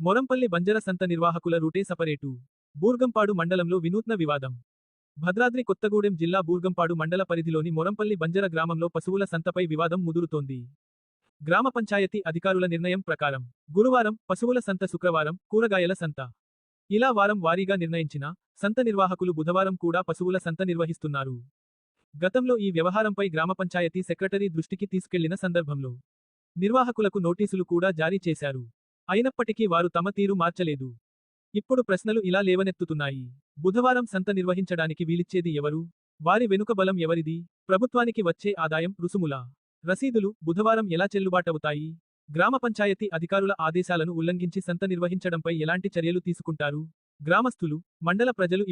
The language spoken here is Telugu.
మొరంపల్లి బంజర సంత నిర్వాహకుల రూటే సపరేటు. బూర్గంపాడు మండలంలో వినూత్న వివాదం. భద్రాద్రి కొత్తగూడెం జిల్లా బూర్గంపాడు మండల పరిధిలోని మొరంపల్లి బంజర గ్రామంలో పశువుల సంతపై వివాదం ముదురుతోంది. గ్రామ పంచాయతీ అధికారుల నిర్ణయం ప్రకారం గురువారం పశువుల సంత శుక్రవారం కూరగాయల సంత. ఇలా వారం వారీగా నిర్ణయించిన సంత నిర్వాహకులు బుధవారం కూడా పశువుల సంత నిర్వహిస్తున్నారు. గతంలో ఈ వ్యవహారంపై గ్రామ పంచాయతీ సెక్రటరీ దృష్టికి తీసుకెళ్ళిన సందర్భంలో నిర్వాహకులకు నోటీసులు కూడా జారీ చేశారు. అయినప్పటికీ వారు తమ తీరు మార్చలేదు. ఇప్పుడు ప్రశ్నలు ఇలా లేవనెత్తుతున్నాయి. బుధవారం సంత నిర్వహించడానికి వీలిచ్చేది ఎవరు? వారి వెనుక బలం ఎవరిది? ప్రభుత్వానికి వచ్చే ఆదాయం రుసుముల? రసీదులు బుధవారం ఎలా చెల్లుబాటవుతాయి? గ్రామ పంచాయతీ అధికారుల ఆదేశాలను ఉల్లంఘించి సంత నిర్వహించడంపై ఎలాంటి చర్యలు తీసుకుంటారు? గ్రామస్తులు మండల ప్రజలు